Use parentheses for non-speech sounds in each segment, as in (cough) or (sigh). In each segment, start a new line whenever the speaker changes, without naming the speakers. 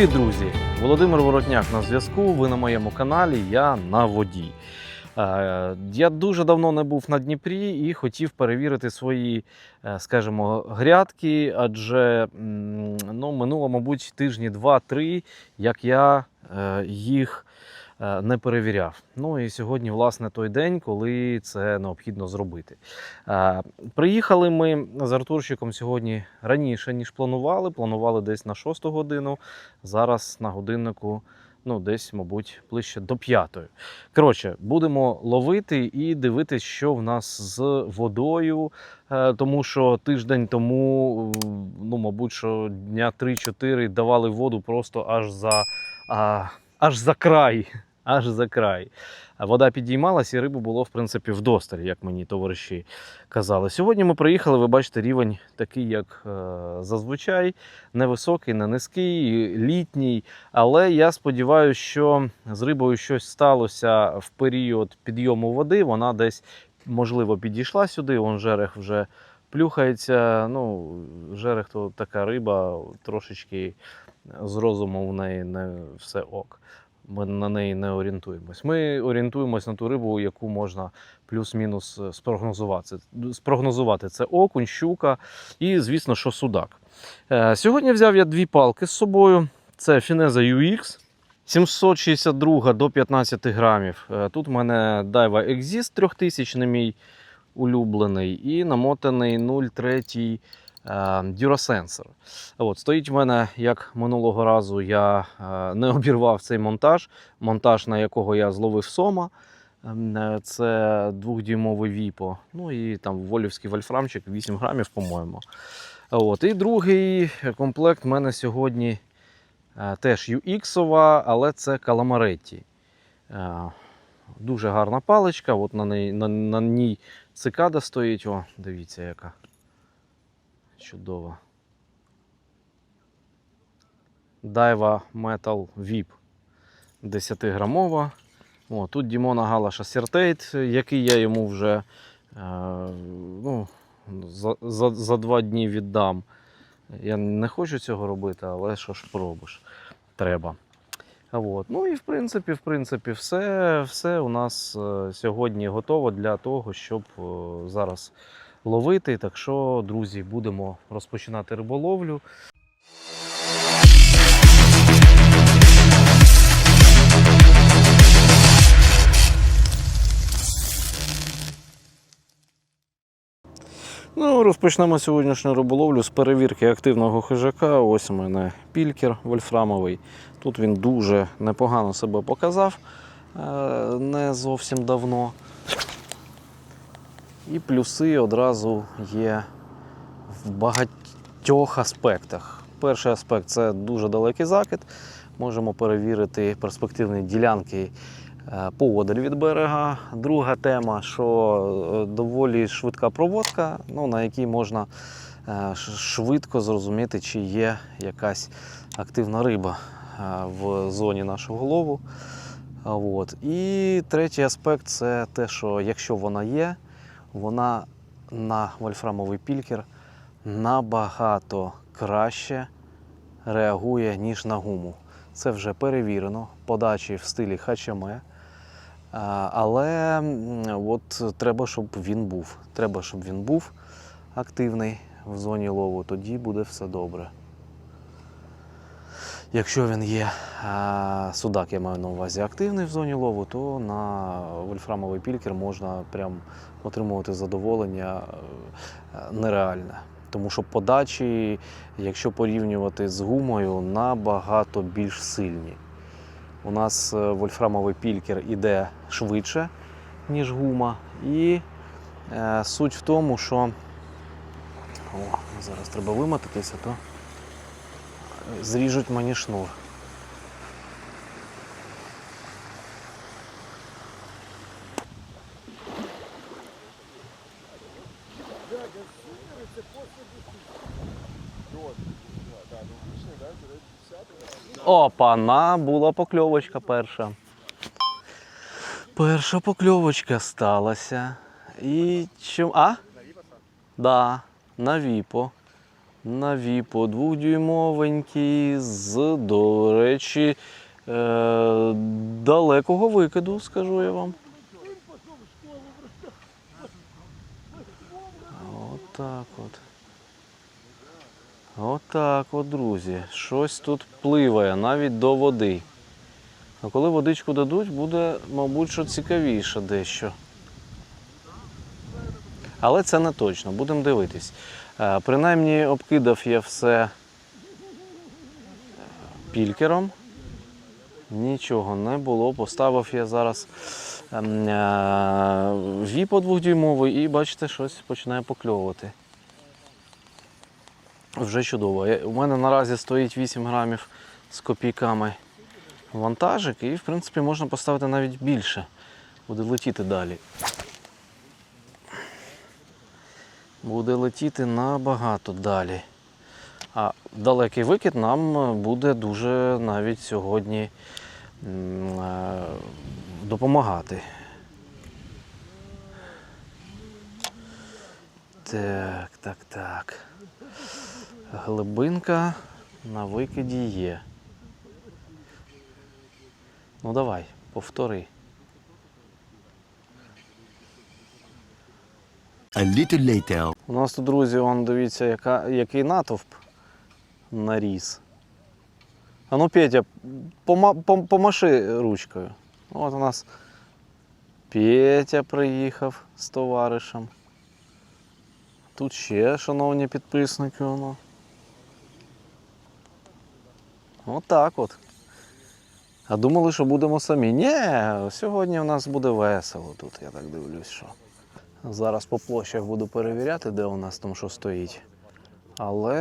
Привіт, друзі! Володимир Воротняк на зв'язку. Ви на моєму каналі. Я на воді. Е, Я дуже давно не був на Дніпрі і хотів перевірити свої, е, скажімо, грядки, адже ну, минуло, мабуть, тижні два-три, як я е, їх не перевіряв. Ну і сьогодні, власне, той день, коли це необхідно зробити. Е, Приїхали ми з Артурчиком сьогодні раніше, ніж планували. Планували десь на 6 годину. Зараз на годиннику, ну, десь, мабуть, ближче до п'ятої. Коротше, будемо ловити і дивитись, що в нас з водою. Е, Тому що тиждень тому, е, ну, мабуть, що дня 3-4 давали воду просто аж за, а, аж за край. Аж за край. Вода підіймалась, і риби було, в принципі, вдосталь, як мені товариші казали. Сьогодні ми приїхали, ви бачите, рівень такий, як е, зазвичай, невисокий, не низький, літній. Але я сподіваюся, що з рибою щось сталося в період підйому води. Вона десь, можливо, підійшла сюди. Вон жерех вже плюхається. Ну, жерех то така риба, трошечки з розуму в неї не все ок. Ми на неї не орієнтуємось. Ми орієнтуємось на ту рибу, яку можна плюс-мінус е, спрогнозувати. Спрогнозувати це окунь, щука і, звісно, що судак. Е, Сьогодні взяв я дві палки з собою. Це Фінеза UX 762 до 15 грамів. Е, Тут в мене Daiwa Exist 3000 мій улюблений, і намотаний 0,3 е, Durasensor. От, стоїть в мене, як минулого разу я е, не обірвав цей монтаж, монтаж, на якого я зловив сома. Ем, е, Це двохдюймовий віпо. Ну і там волівський вольфрамчик 8 грамів, по-моєму. От. І другий комплект в мене сьогодні теж UX, але це Calamаретті. Е, Дуже гарна паличка. От на, неї, на, на ній цикада стоїть. О, дивіться, яка чудова. Daiwa Metal VIP 10 грамова. О, тут Дімона Галаша Сертейт, який я йому вже е, ну, за, за, за два дні віддам. Я не хочу цього робити, але що ж пробиш, треба. От. Ну і в принципі, в принципі, все, все у нас е, сьогодні готово для того, щоб е, зараз ловити. Так що, друзі, будемо розпочинати риболовлю. Ну, розпочнемо сьогоднішню риболовлю з перевірки активного хижака. Ось у мене пількер вольфрамовий. Тут він дуже непогано себе показав е, не зовсім давно. І плюси одразу є в багатьох аспектах. Перший аспект це дуже далекий закид. Можемо перевірити перспективні ділянки е, поодаль від берега. Друга тема, що е, доволі швидка проводка, ну, на якій можна е, швидко зрозуміти, чи є якась активна риба в зоні нашого лову. От. І третій аспект це те, що якщо вона є, вона на вольфрамовий пількер набагато краще реагує, ніж на гуму. Це вже перевірено, подачі в стилі хачаме. Але от треба, щоб він був. Треба, щоб він був активний в зоні лову, тоді буде все добре. Якщо він є судак, я маю на увазі активний в зоні лову, то на вольфрамовий пількер можна прям отримувати задоволення е, нереальне. Тому що подачі, якщо порівнювати з гумою, набагато більш сильні. У нас е, вольфрамовий пількер іде швидше, ніж гума. І е, суть в тому, що О, зараз треба вимотатися, то зріжуть мені шнур. Опа, була покльовочка перша. Перша покльовочка сталася. І чим. А? Да, на віпо. На віпо двохдюймовенький з, до речі, е, далекого викиду, скажу я вам. Отак от. Отак от, друзі. Щось тут пливає навіть до води. А коли водичку дадуть, буде, мабуть, що цікавіше дещо. Але це не точно, будемо дивитись. Е, Принаймні обкидав я все е, пількером. Нічого не було. Поставив я зараз ем, е, віпо двохдюймовий і бачите, щось починає покльовувати. Вже чудово. У мене наразі стоїть 8 грамів з копійками вантажик, і в принципі можна поставити навіть більше. Буде летіти далі. Буде летіти набагато далі. А далекий викид нам буде дуже навіть сьогодні е, допомагати. Так, так, так. Глибинка на викиді є. Ну давай, повтори.
A little later.
У нас тут, друзі, он дивіться, яка, який натовп наріс. А ну, Петя, пома, пом- помаши ручкою. От у нас Петя приїхав з товаришем. Тут ще, шановні підписники, воно. Отак от. А думали, що будемо самі. Ні, сьогодні у нас буде весело тут, я так дивлюсь, що. Зараз по площах буду перевіряти, де у нас там що стоїть. Але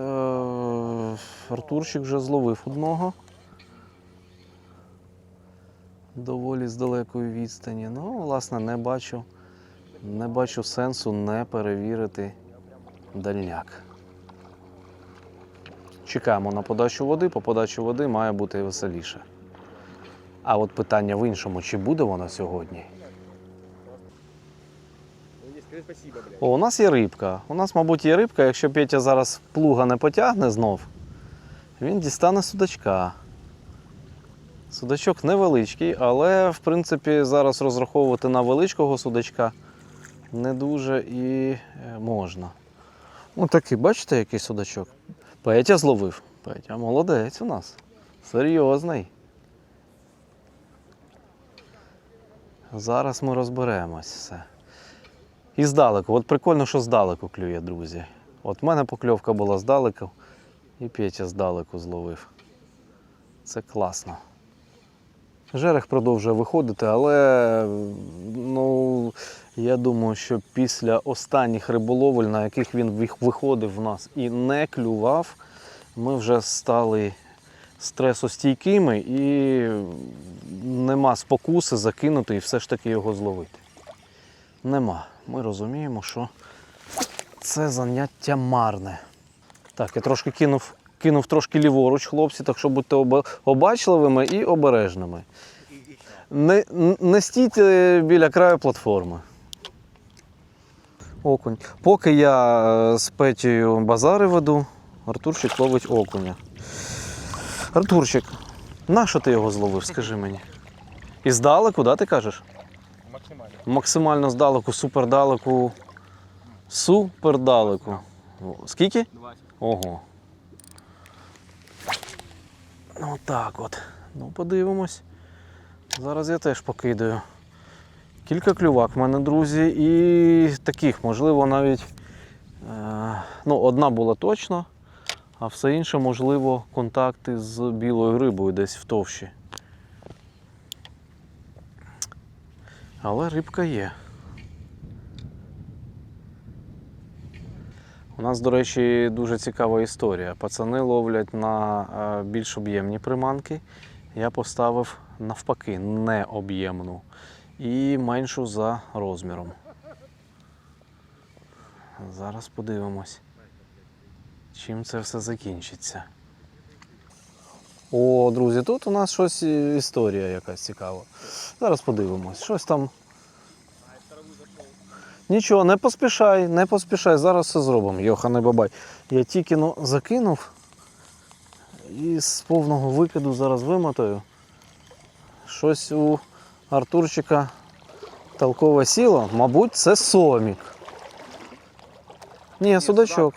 е, Артурчик вже зловив одного. Доволі з далекої відстані. Ну, власне, не бачу, не бачу сенсу не перевірити дальняк. Чекаємо на подачу води, по подачі води має бути веселіше. А от питання в іншому, чи буде вона сьогодні? О, у нас є рибка. У нас, мабуть, є рибка. Якщо Петя зараз плуга не потягне знов, він дістане судачка. Судачок невеличкий, але в принципі зараз розраховувати на величкого судачка не дуже і е, можна. Ось такий, бачите, який судачок? Петя зловив. Петя молодець у нас. Серйозний. Зараз ми розберемось все. І здалеку. От прикольно, що здалеку клює, друзі. От в мене покльовка була здалеку, і Петя здалеку зловив. Це класно. Жерех продовжує виходити, але ну, я думаю, що після останніх риболовель, на яких він виходив в нас і не клював, ми вже стали стресостійкими і нема спокуси закинути і все ж таки його зловити. Нема. Ми розуміємо, що це заняття марне. Так, я трошки кинув, кинув трошки ліворуч, хлопці, так що будьте обачливими і обережними. Не, не стійте біля краю платформи. Окунь. Поки я е, з Петєю базари веду, Артурчик ловить окуня. Артурчик, на що ти його зловив, скажи мені? І здалеку, да, ти кажеш?
Максимально.
Максимально здалеку, супердалеку. Супердалеку. Скільки?
20.
Ого. Ну так от. Ну, подивимось. Зараз я теж покидаю. Кілька клювак в мене, друзі, і таких, можливо, навіть. Е, ну, одна була точно, а все інше, можливо, контакти з білою рибою десь в товщі. Але рибка є. У нас, до речі, дуже цікава історія. Пацани ловлять на е, більш об'ємні приманки. Я поставив навпаки необ'ємну і меншу за розміром. Зараз подивимось, чим це все закінчиться. О, друзі, тут у нас щось е, історія якась цікава. Зараз подивимось. Щось там. Нічого, не поспішай, не поспішай, зараз все зробимо. Йохане бабай. Я тільки ну, закинув і з повного викиду зараз вимотаю. Щось у Артурчика толкове сіло, мабуть, це сомік. Ні, судачок.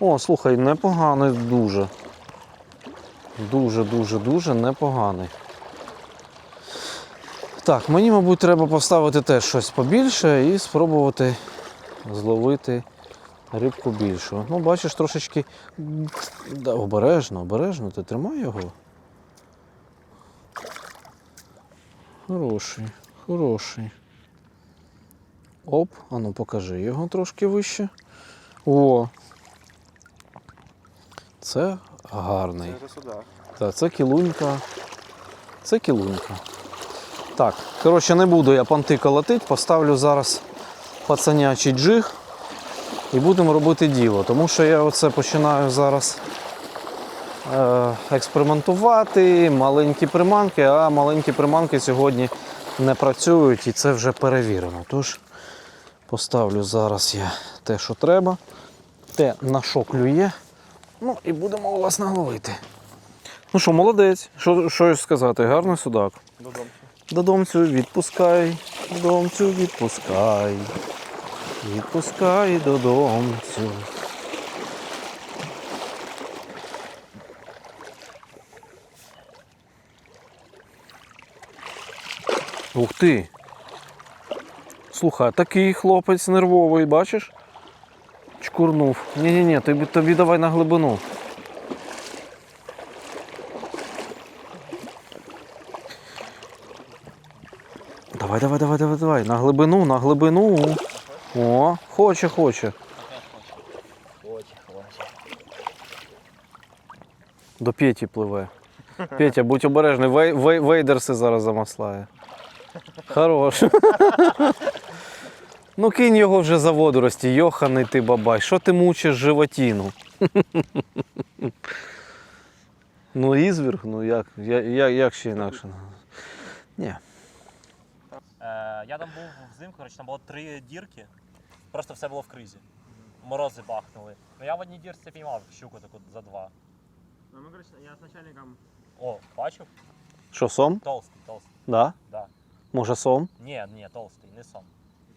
О, слухай, непоганий дуже. Дуже, дуже, дуже непоганий. Так, мені, мабуть, треба поставити теж щось побільше і спробувати зловити рибку більшу. Ну, бачиш, трошечки. Да, обережно, обережно, ти тримай його. Хороший, хороший. Оп, а ну покажи його трошки вище. О. Це гарний.
Це.
Так, це кілунька. Це кілунька. Так, коротше, не буду я понти колотить, поставлю зараз пацанячий джиг і будемо робити діло. Тому що я оце починаю зараз е, експериментувати, маленькі приманки, а маленькі приманки сьогодні не працюють і це вже перевірено. Тож поставлю зараз я те, що треба, те, на що клює. Ну і будемо власне ловити. Ну що, молодець. Що, що сказати? Гарний судак.
Додому.
Додомцю відпускай, додомцю відпускай. Відпускай додомцю. Ух ти. Слухай, такий хлопець нервовий, бачиш? Чкурнув. Ні-ні-ні, тобі, тобі давай на глибину. Давай, давай, давай, давай, давай. На глибину, на глибину. О,
хоче, хоче.
До Петі пливе. Петя, будь обережний, вей, вей, вейдерси зараз замаслає. Хорош. Ну кинь його вже за водорості, йоханий ти бабай. Що ти мучиш животіну? (laughs) Ну, ізвірг, ну як, я, я, як ще інакше? Ні.
Е, я там був взимку, коротше, там було три дірки, просто все було в кризі. Морози бахнули. Ну я в одній дірці піймав щуку таку за два.
Ну, ми, коротше, я з начальником.
О, бачив?
Що, сом?
Толстий, толстий.
Да?
Да.
Може сом?
Ні, ні, толстий, не сом.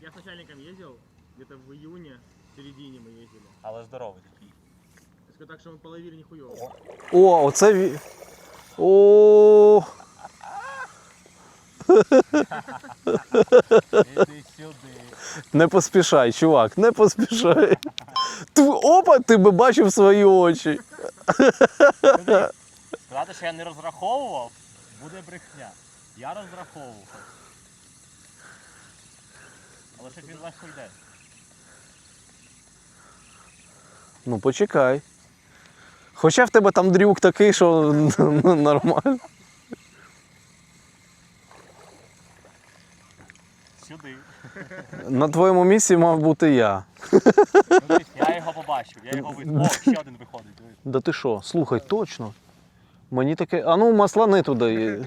Я с начальником ездил, где-то в июне, в середине мы ездили.
Але здоровий такий.
Я скажу так, что мы половили нихуёво.
О,
О, оце ві... О,
іди сюди.
не поспішай, чувак, не поспішай. Ти, опа, ти би бачив свої очі.
Сказати, що я не розраховував, буде брехня. Я розраховував. Але щось він легко йде.
Ну, почекай. Хоча в тебе там дрюк такий, що (laughs) нормально.
Сюди.
На твоєму місці мав бути я.
Ну, я його побачив, я його видав. О, ще один виходить.
Да ти що? Слухай, точно. Мені таке. А ну маслани туди.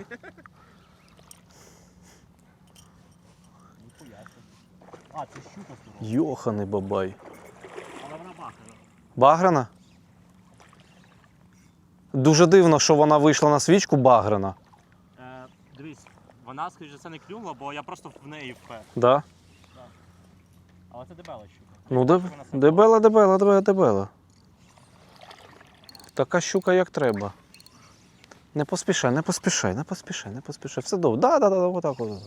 А, це щука здорова.
Йоханий бабай.
Але вона бахана.
Баграна? Дуже дивно, що вона вийшла на свічку баграна.
Е, дивись, вона, скоріш за це не клюнула, бо я просто в неї впер.
Да?
Але це дебела щука.
Ну, деб... дебела, дебела, дебела, дебела. Така щука, як треба. Не поспішай, не поспішай, не поспішай, не поспішай. Все добре. Да, да, да, да, отак. от.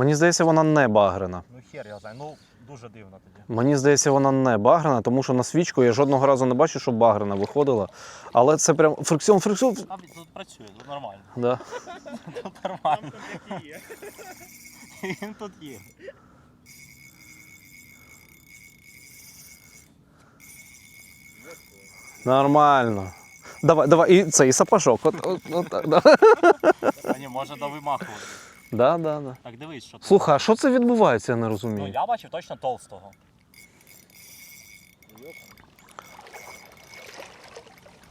Мені здається, вона не багрена.
Ну хер я знаю, ну дуже дивно тоді.
Мені здається, вона не багрена, тому що на свічку я жодного разу не бачив, щоб багрена виходила. Але це прям фрикціон, фрикціон.
А тут працює, тут нормально.
Да. (laughs)
Тут нормально. (laughs) Він тут є.
Нормально. Давай, давай, і це, і сапожок. От, от, от, так, да.
А ні, може довимахувати.
Да, да, да.
Так дивись, що.
Слухай, а що це відбувається, я не розумію.
Ну я бачив точно толстого.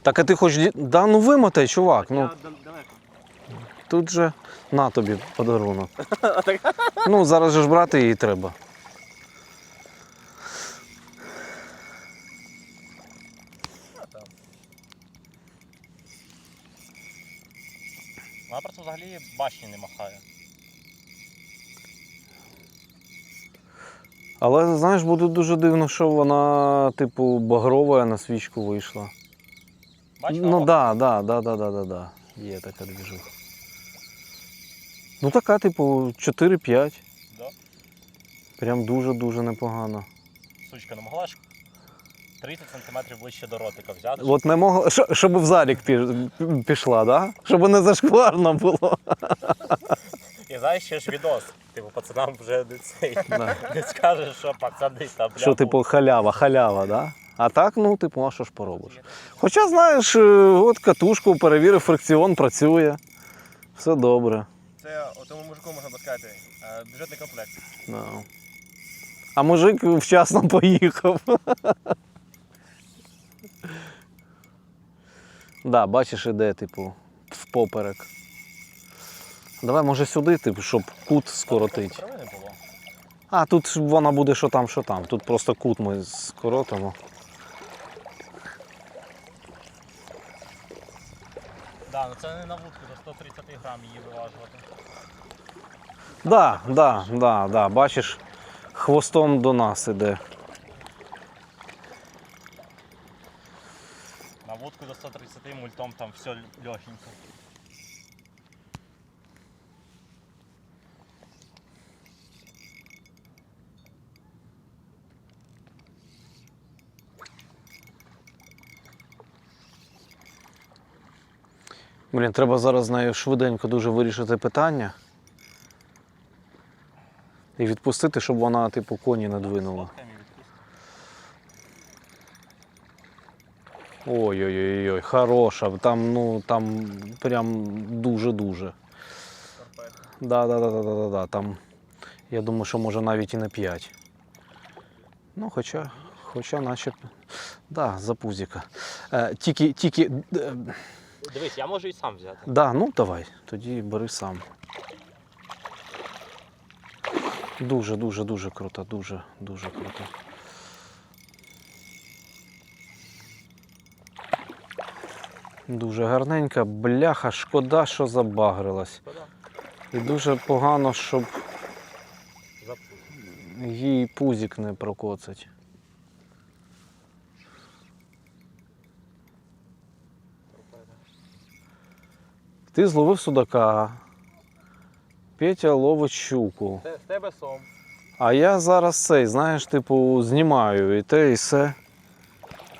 Так а ти хоч. ді- Да, ну вимотай, чувак. Ну,
далеко.
Тут же на тобі подарунок. (laughs) Ну, зараз же ж брати її треба.
Вона просто взагалі башні не махає.
Але знаєш, буде дуже дивно, що вона, типу, багрова на свічку вийшла.
Бачиш,
ну
вона
да, да, да, да, да, да, да. Є така двіжуха. Ну така, типу, 4-5.
Да.
Прям дуже-дуже непогано.
Сучка не могла ж 30 см ближче до ротика взяти.
От не могла, щоб в залік пі- пішла, да? Щоб не зашкварно було. (laughs)
І знаєш, ще ж відос. Типу, пацанам вже не цей. Не скажеш, що пацани там бля.
Що, типу, халява, халява, да? А так, ну, типу, а що ж поробиш? Хоча, знаєш, е, от катушку перевірив, фрикціон працює. Все добре.
Це тому мужику можна сказати. е, Бюджетний комплект.
Да. А мужик вчасно поїхав. (laughs) да, бачиш, іде, типу, впоперек. Давай, може, сюди, типу, щоб кут
було.
А, тут вона буде що там, що там. Тут просто кут ми скоротимо.
Да, ну це не на вудку, за 130 грам її виважувати.
Да, да, да, да. Бачиш, хвостом до нас іде.
На вудку до 130 мультом там все легенько.
Блін, треба зараз з нею швиденько дуже вирішити питання. І відпустити, щоб вона, типу, коні не двинула. Ой-ой-ой, хороша. Там, ну, там прям дуже-дуже. Да, да, да, да, да, да, да. Там, я думаю, що може навіть і не 5. Ну, хоча, хоча наче. Да, за пузіка. Е, тільки, тільки.
Дивись, я можу і сам взяти.
Да, ну давай, тоді бери сам. Дуже, дуже, дуже круто, дуже, дуже круто. Дуже гарненька, бляха, шкода, що забагрилась. І дуже погано, щоб їй пузик не прокоцать. Ти зловив судака. Петя ловить щуку.
З тебе сом.
А я зараз цей, знаєш, типу, знімаю і те, і все.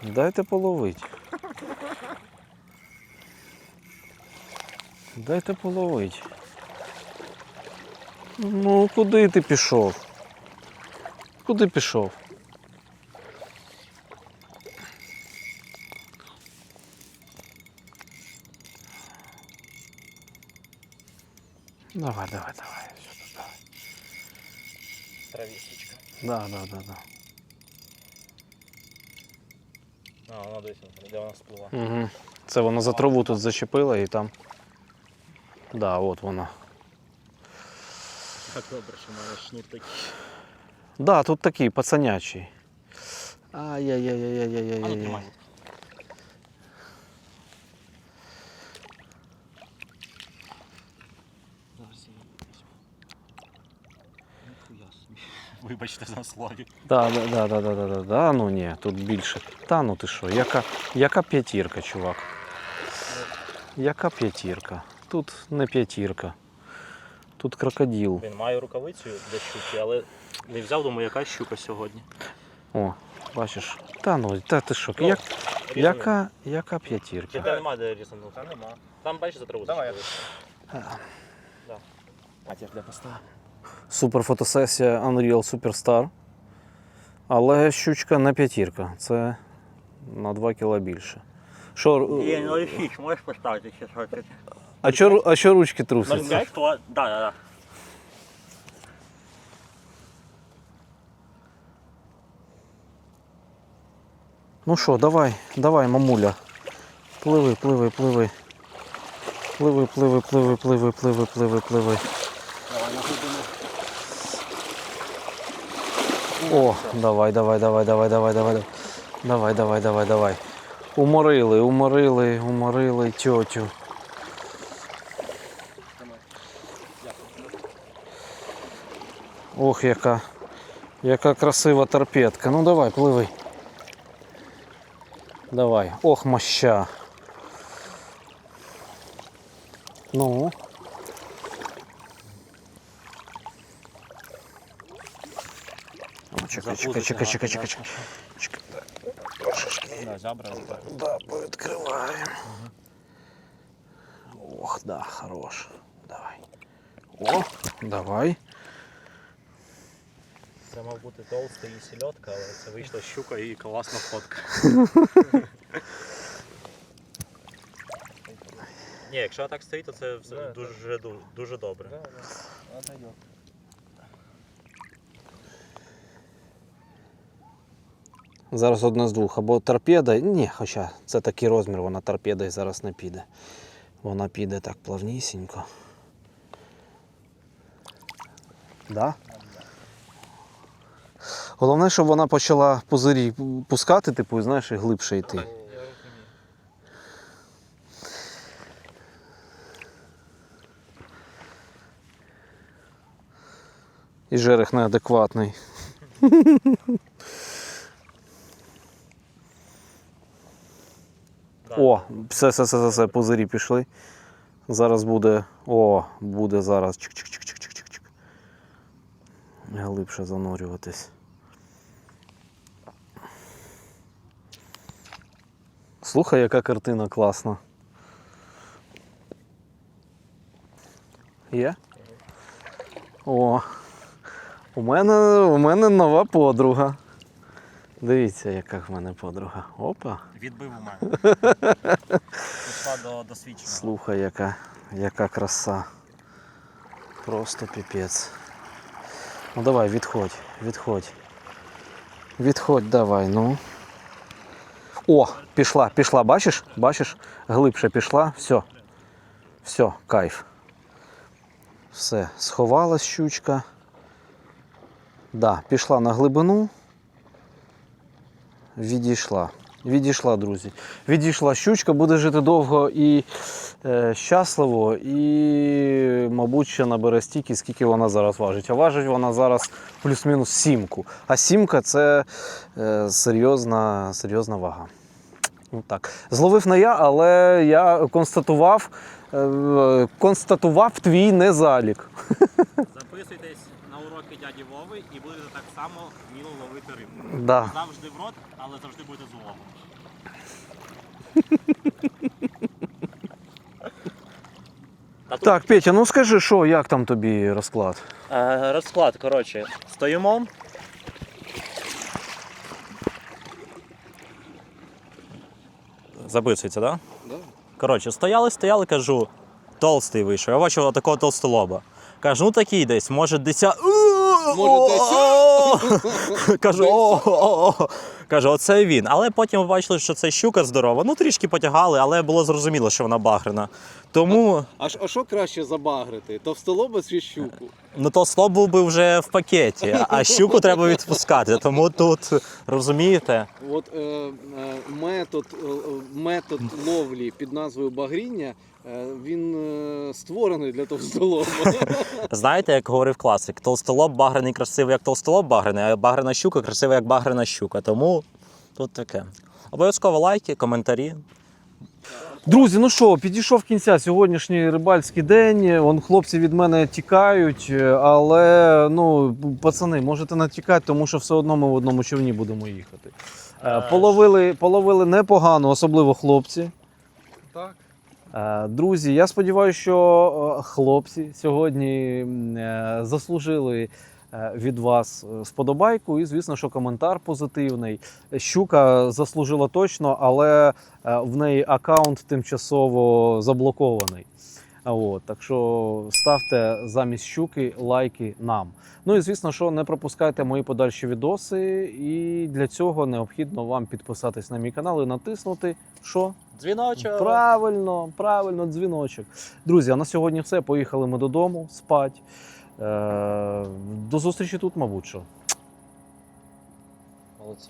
Дайте половить. Дайте половить. Ну, куди ти пішов? Куди пішов? Давай, давай, давай. Сюди, давай.
Травісточка.
Да, да, да, да.
А, вона десь, де вона сплила.
Угу. Це вона за траву тут зачепила і там. Да, от вона.
Так добре, що має шнур такий.
Да, тут такий пацанячий.
А
Ай-яй-яй-яй-яй-яй-яй.
тримай. Зараз я її візьму. Ніхуя собі. Вибачте за слові.
Да, да, да, да, да, да, да, да. Ну ні, тут більше. Та ну ти що, яка, яка п'ятірка, чувак? Яка п'ятірка? Тут не п'ятірка. Тут крокодил.
Він має рукавицю для щуки, але не взяв, думаю, яка щука сьогодні.
О, бачиш. Та ну, та ти що,
Ну,
як, яка, яка
Чи
п'ятірка?
тебе немає де різанути?
Та нема.
Там бачиш за траву
Давай.
зачепилися.
А ті ж де поставив.
Супер фотосесія Unreal Superstar. Але щучка не п'ятірка. Це на 2 кіла більше. Що,
Є 0,6, можеш поставити ще щось?
а, що, а що ручки трусяться?
0,5, то... Да, да, да.
Ну що, давай, давай, мамуля. Пливи, пливи, пливи. Пливи, пливи, пливи, пливи, пливи, пливи, пливи. О, давай, давай, давай, давай, давай, давай. Давай, давай, давай, давай. Уморили, уморили, уморили тьотю. Ох, яка. Яка красива торпедка. Ну давай, пливи. Давай. Ох, моща. Ну. Чекай, чекай, чекай, чекай, чекай, чекай. Трошечки.
Да,
пооткрываем. Ох, да, хорош. Давай. О, давай.
Це мав бути толстий і сільотка, але це вийшла щука і класна фотка. (laughs) Ні, якщо так стоїть, то це все дуже, ду- дуже добре.
Зараз одне з двох. Або торпеда. Ні, хоча це такий розмір, вона торпеда і зараз не піде. Вона піде так плавнісінько. Да? Головне, щоб вона почала пузирі пускати, типу, і, знаєш, і глибше йти. І жерех неадекватний. (laughs) О, все, все, все, все, все, пузирі пішли. Зараз буде. О, буде зараз. Чик-чик-чик-чик-чик-чик. Глибше занурюватись. Слухай, яка картина класна. Є? О. У мене, у мене нова подруга. Дивіться, яка в мене подруга. Опа.
Відбив у мене. (laughs) Пішла до досвідченого.
Слухай, яка, яка краса. Просто піпець. Ну давай, відходь, відходь. Відходь, давай, ну. О, пішла, пішла, бачиш? Бачиш? Глибше пішла. Все. Все, кайф. Все, сховалась щучка. Да, пішла на глибину. Відійшла. Відійшла, друзі. Відійшла щучка, буде жити довго і е, щасливо, і, мабуть, ще набере стільки, скільки вона зараз важить. А важить вона зараз плюс-мінус сімку. А сімка це е, серйозна, серйозна вага. Ну, так. Зловив не я, але я констатував, е, констатував твій незалік. (laughs)
Записуйтесь дяді Вови і будете так само вміло ловити рибу.
Да.
Завжди в рот, але завжди будете з уловом. Тут
Так, Петя, ну скажи, що, як там тобі розклад?
Е, розклад, коротше, стоїмо. Записується, так? Да? Коротше, стояли, стояли, кажу, толстий вийшов. Я бачив такого толстолоба. Кажу, ну такий десь, може десят.
Може, (laughs)
Кажу, о. Кажу, оце він. Але потім бачили, що це щука здорова. Ну, трішки потягали, але було зрозуміло, що вона багрена. Тому
А а що краще забагрити? Товстолоба чи щуку?
Ну, то би вже в пакеті, а (laughs) щуку треба відпускати. Тому тут розумієте.
От е, е, метод, е, метод ловлі під назвою багріння, він е, створений для товстолоба. (laughs)
Знаєте, як говорив класик, толстолоб багрений красивий, як толстолоб багрений, а багрена щука красива, як багрена щука. Тому тут таке. Обов'язково лайки, коментарі.
Друзі, ну що, підійшов кінця сьогоднішній рибальський день. Вон хлопці від мене тікають, е, але ну, пацани, можете не тікати, тому що все одно ми в одному човні будемо їхати. Е,
Е,
Половили, половили непогано, особливо хлопці.
Так.
Е, Друзі, я сподіваюся, що е, хлопці сьогодні е, заслужили від вас сподобайку і, звісно, що коментар позитивний. Щука заслужила точно, але в неї аккаунт тимчасово заблокований. От, так що ставте замість щуки лайки нам. Ну і звісно, що не пропускайте мої подальші відоси. І для цього необхідно вам підписатись на мій канал і натиснути що?
Дзвіночок!
Правильно, правильно, дзвіночок. Друзі, а на сьогодні все. Поїхали ми додому спать. Е, до зустрічі тут, мабуть. що.
Молодці.